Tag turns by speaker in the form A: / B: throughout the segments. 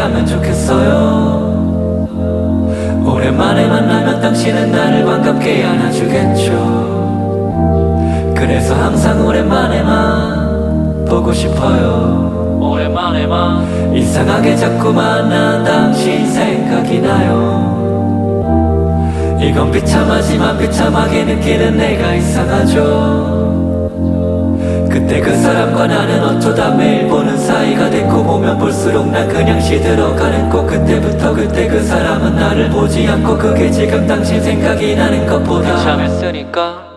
A: 있다면 좋겠어요. 오랜만에 만나면 당신은 나를 반갑게 안아주겠죠. 그래서 항상 오랜만에만 보고 싶어요. 오랜만에만. 이상하게 자꾸만 난 당신 생각이 나요. 이건 비참하지만 비참하게 느끼는 내가 이상하죠 그때 그 사람과 나는 어쩌다 매일 보는 사이가 됐고 보면 볼수록 난 그냥 시들어가는 꼭 그때부터 그때 그 사람은 나를 보지 않고 그게 지금 당신 생각이 나는 것보다 비참했으니까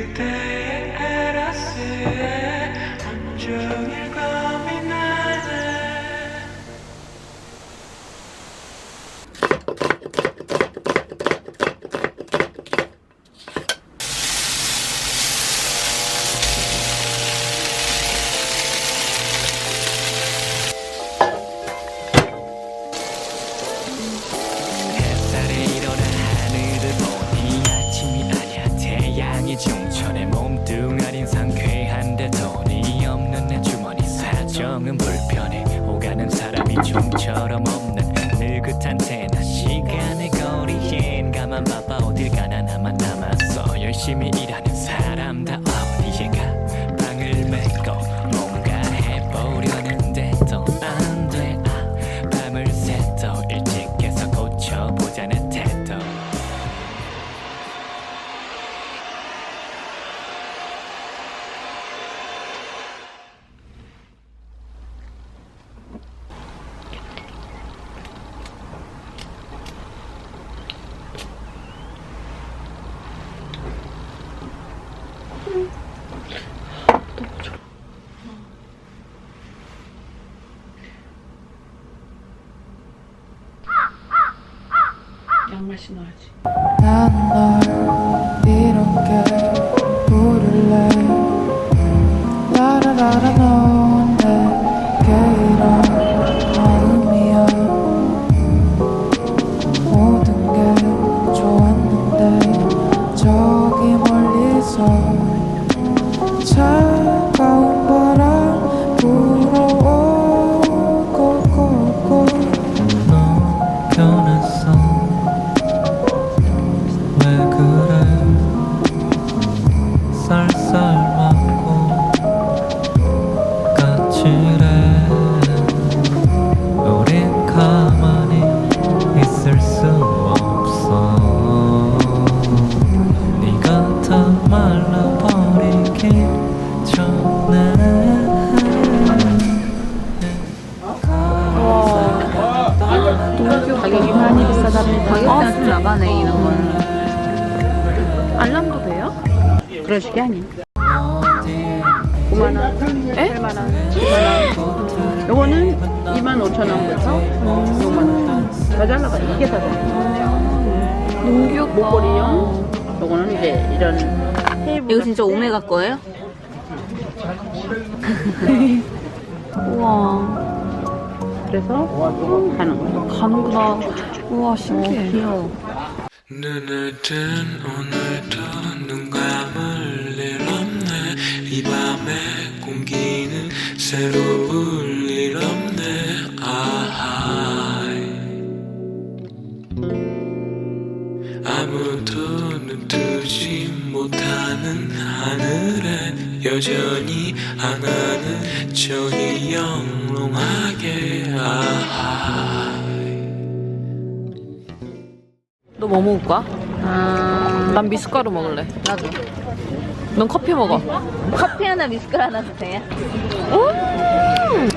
A: 그대의 에라스에 온종일 고민하네
B: 좀처럼 없는 느긋한 테나 시간의 거리엔 가만 바빠 어딜 가나 나만 남았어 열심히 일하는
C: 양말 신어야지.
D: 난널 이렇게 부를래 라라라라
E: 가격대가 좀 나가네 이런 거는
C: 알람도 돼요? 식이 아니. 9만 원, 8만 원, 10만 원. 요거는 2만 5천 원부터 6만 원. 더잘 나가. 이게 더 잘.
E: 농규
C: 목걸이용. 요거는 이제 이런.
E: 이거 진짜 오메가 거예요? 우와
C: 그래서 하는 거.
E: 가는구나 우와 신기해.
C: 귀여워.
A: 눈을 뜬 오늘도 눈 감을 일 없네. 이 밤의 공기는 새로울 일 없네. 아하 아무도 눈 뜨지 못하는 하늘에 여전히 하나는 저기 영롱하게. 아하
E: 뭐 먹을 거야?
C: 아,
E: 난 미숫가루 먹을래
C: 나도.
E: 넌 커피 먹어
C: 커피 하나 미숫가루 하나 주세요.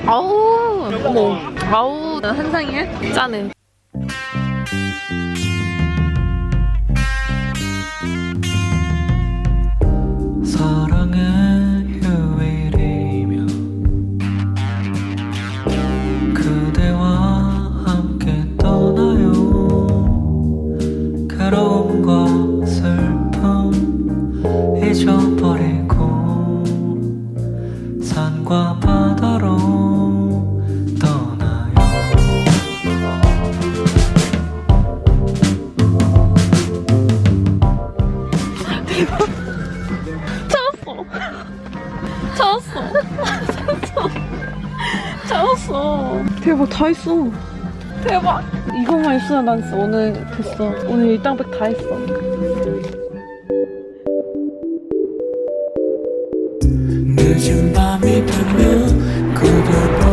E: 아우 어머 아우
F: 한상이야?
B: 짠해.
A: 산과 바다로 떠나요
B: 찾았어. 찾았어. 대박, 다 했어. 대박. 이것만 있으면 난 진짜 오늘 됐어. 오늘 일당백 다 했어.
A: 늦은 밤이 되면 그댈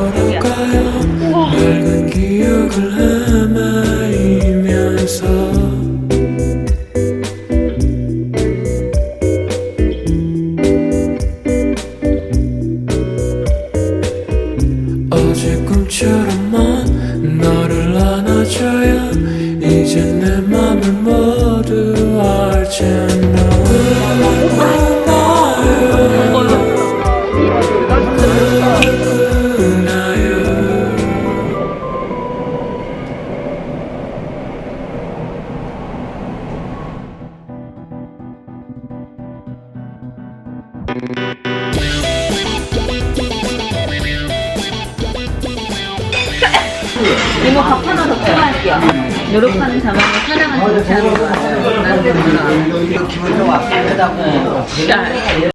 A: 이모
F: 밥 하나 더 추가할게요. 노력하는 자만의 사랑을 좋지 않는
G: 거. 기분 좀 왔다고.